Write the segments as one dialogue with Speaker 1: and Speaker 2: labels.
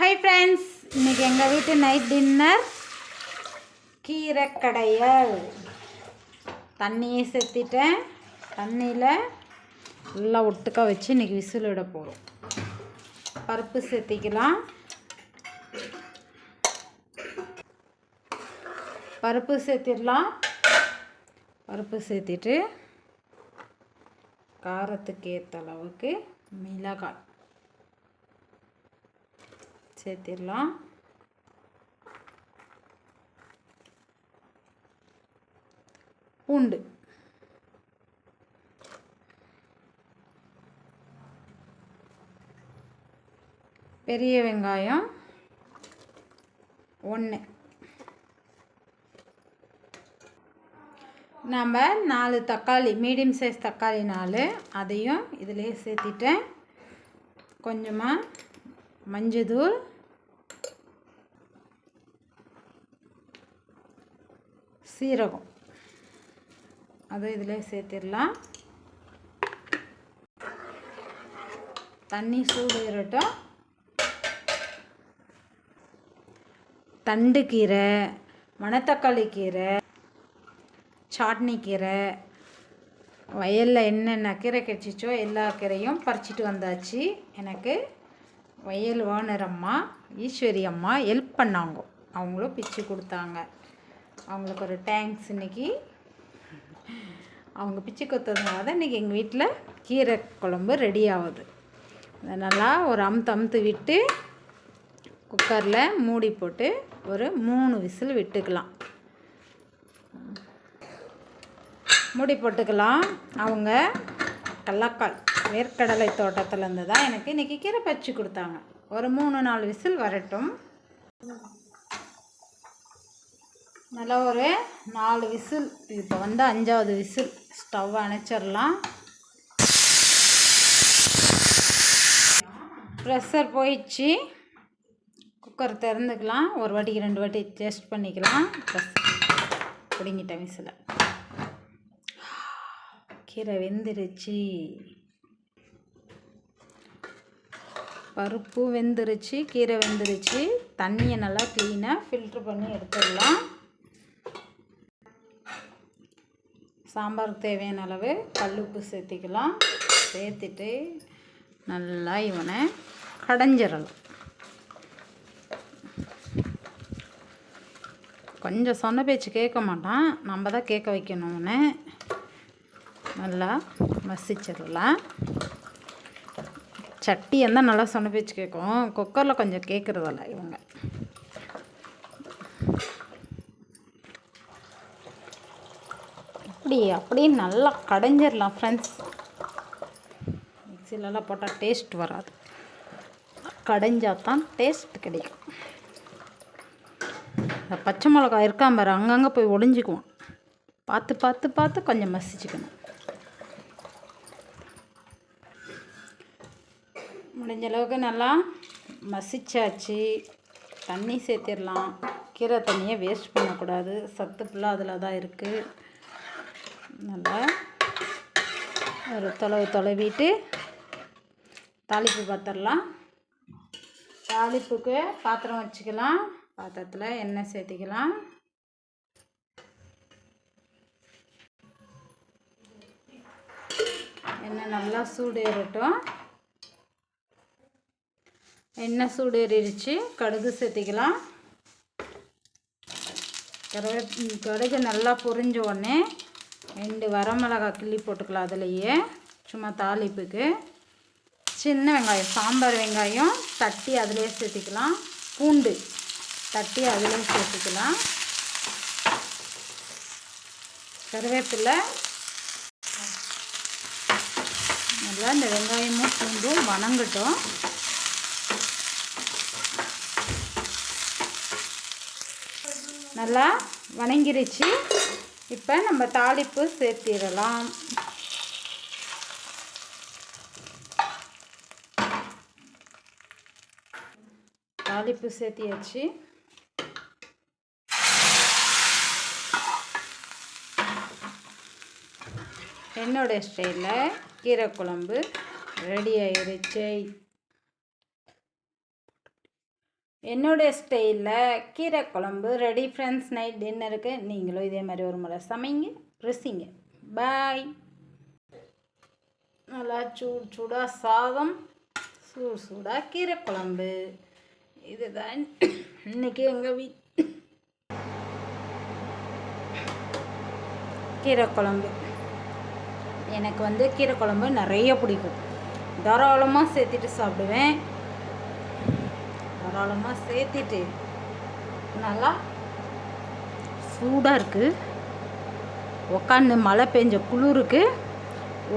Speaker 1: Hi friends இன்றைக்கி எங்கள் வீட்டு நைட் டின்னர் கீரை கடையல். தண்ணியை சேர்த்திட்டேன் தண்ணியில் நல்லா ஒட்டுக்க வச்சு இன்றைக்கி விசில் விட போகிறோம் பருப்பு சேர்த்திக்கலாம் பருப்பு சேர்த்திடலாம் பருப்பு சேர்த்திட்டு காரத்துக்கு ஏற்ற அளவுக்கு மிளகாய். சேர்த்திடலாம். பூண்டு. பெரிய வெங்காயம் ஒன்று நம்ம நாலு தக்காளி மீடியம் சைஸ் தக்காளி நாலு அதையும் இதிலே சேர்த்திட்டேன். கொஞ்சமாக மஞ்சதூள். சீரகம். அதை இதில் சேர்த்திடலாம். தண்ணி சூடு ஏறட்டும் தண்டு கீரை மணத்தக்காளி கீரை சாட்னி கீரை வயலில் என்னென்ன கீரை கிடச்சிச்சோ எல்லா கீரையும் பறிச்சிட்டு வந்தாச்சு. எனக்கு வயல் ஓனர் அம்மா ஈஸ்வரி அம்மா ஹெல்ப் பண்ணாங்க. அவங்களும் பிச்சு கொடுத்தாங்க. அவங்களுக்கு ஒரு தேங்க்ஸ் இன்றைக்கி அவங்க பிச்சு கொடுத்ததுனால தான் இன்றைக்கி எங்கள் வீட்டில் கீரை குழம்பு ரெடி ஆகுது. அதை நல்லா ஒரு அமுத்து அமுத்து விட்டு குக்கரில் மூடி போட்டு ஒரு மூணு விசில் விட்டுக்கலாம். மூடி போட்டுக்கலாம். அவங்க கல்லாக்கால் வேர்க்கடலை தோட்டத்துலேருந்து தான் எனக்கு இன்றைக்கி கீரை பச்சு கொடுத்தாங்க. ஒரு மூணு நாலு விசில் வரட்டும். நல்லா ஒரு நாலு விசில் இப்போ வந்து அஞ்சாவது விசில். ஸ்டவ் அணைச்சிடலாம். ப்ரெஷர் போயிடுச்சு. குக்கர் திறந்துக்கலாம். ஒரு வாட்டிக்கு ரெண்டு வாட்டி டேஸ்ட் பண்ணிக்கலாம். ப்ரெஸ் பிடிங்கிட்டேன் விசில். கீரை வெந்துருச்சு. பருப்பு வெந்துருச்சு கீரை வெந்துருச்சு. தண்ணியை நல்லா க்ளீனாக ஃபில்ட்ரு பண்ணி எடுத்துடலாம். சாம்பாருக்கு தேவையான அளவு கல்லுப்பு சேர்த்திக்கலாம். சேர்த்துட்டு நல்லா இவனை கடைஞ்சிடலாம். கொஞ்சம் சொன்ன பேச்சு கேட்க மாட்டான். நம்ம தான் கேட்க வைக்கணும் அவனை. நல்லா மசிச்சிடலாம் சட்டி இருந்தால் நல்லா சொன்ன பேச்சு கேட்கும் குக்கரில் கொஞ்சம் கேட்குறதில்ல இவங்க. அப்படி அப்படியே நல்லா கடைஞ்சிடலாம் ஃப்ரெண்ட்ஸ் மிக்சிலெலாம் போட்டால் டேஸ்ட் வராது. கடைஞ்சால் தான் டேஸ்ட் கிடைக்கும் பச்சை மிளகாய் இருக்கான் பாரு அங்கங்கே போய் ஒளிஞ்சிக்குவான். பார்த்து பார்த்து பார்த்து கொஞ்சம் மசிச்சுக்கணும். முடிஞ்ச அளவுக்கு நல்லா மசிச்சாச்சு. தண்ணி சேர்த்திடலாம். கீரை தண்ணியை வேஸ்ட் பண்ணக்கூடாது. சத்து ஃபுல்லாக அதில் தான் இருக்குது நல்லா ஒரு தொலைவு தொலைவிட்டு தாளிப்பு பார்த்துடலாம் தாளிப்புக்கு பாத்திரம் வச்சுக்கலாம். பாத்திரத்தில் எண்ணெய் சேர்த்திக்கலாம். எண்ணெய் நல்லா சூடு ஏறட்டும். எண்ணெய் சூடு ஏறிடுச்சு. கடுகு சேர்த்திக்கலாம். கருவே கடுகு நல்லா பொரிஞ்ச உடனே ரெண்டு வரமிளகாய் கிள்ளி போட்டுக்கலாம் அதுலேயே. சும்மா தாளிப்புக்கு. சின்ன வெங்காயம் சாம்பார் வெங்காயம் தட்டி அதிலே சேர்த்திக்கலாம். பூண்டு தட்டி அதிலே சேர்த்துக்கலாம். கருவேப்பிலை. நல்லா இந்த வெங்காயமும் பூண்டும் வணங்கட்டும். நல்லா வணங்கிருச்சு. இப்போ நம்ம தாளிப்பு சேர்த்திடலாம். தாளிப்பு சேர்த்தியாச்சு. என்னோடய ஸ்டைலில் கீரை குழம்பு ரெடி ஆயிடுச்சு. என்னுடைய ஸ்டைலில் கீரை குழம்பு ரெடி ஃப்ரெண்ட்ஸ் நைட் டின்னருக்கு நீங்களும் இதே மாதிரி ஒரு முறை சமைங்க ருசிங்க. பாய் நல்லா சூடு சூடாக சாதம் சூடு சூடாக கீரை குழம்பு. இதுதான் இன்னைக்கு எங்கள் வீ கீரை குழம்பு. எனக்கு வந்து கீரை குழம்பு நிறைய பிடிக்கும். தாராளமாக சேர்த்துட்டு சாப்பிடுவேன். தாராளமாக சேர்த்துட்டு நல்லா சூடாக இருக்குது உக்காந்து மழை பெஞ்ச குளிருக்கு.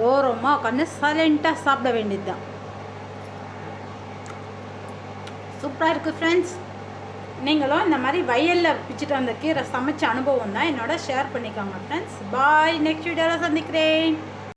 Speaker 1: ஓரமாக உட்காந்து சைலண்ட்டாக சாப்பிட வேண்டியது தான் சூப்பராக இருக்குது ஃப்ரெண்ட்ஸ் நீங்களும் இந்த மாதிரி வயலில் பிச்சுட்டு வந்த கீரை சமைச்ச அனுபவம் தான் என்னோட ஷேர் பண்ணிக்கோங்க ஃப்ரெண்ட்ஸ் பாய் நெக்ஸ்ட் வீடியோவில் சந்திக்கிறேன்.